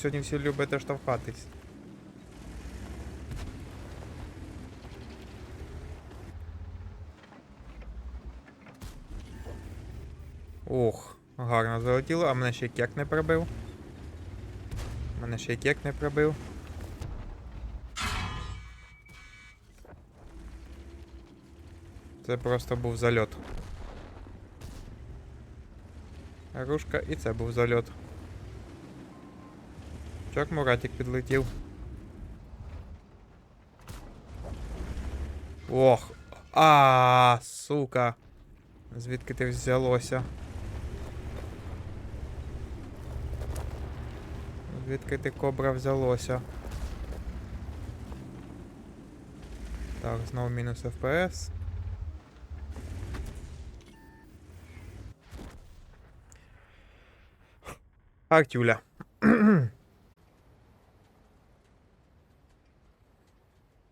Сьогодні всі любите штовхатись. Ох, гарно залетіло, а мене ще кек не пробив. Мене ще кек не пробив. Це просто був зальот. Рушка, і це був зальот. Чок Муратик підлетів. Ох. А, сука. Звідки ти взялося? Звідки ти кобра взялося? Так, знову мінус FPS. Артюля.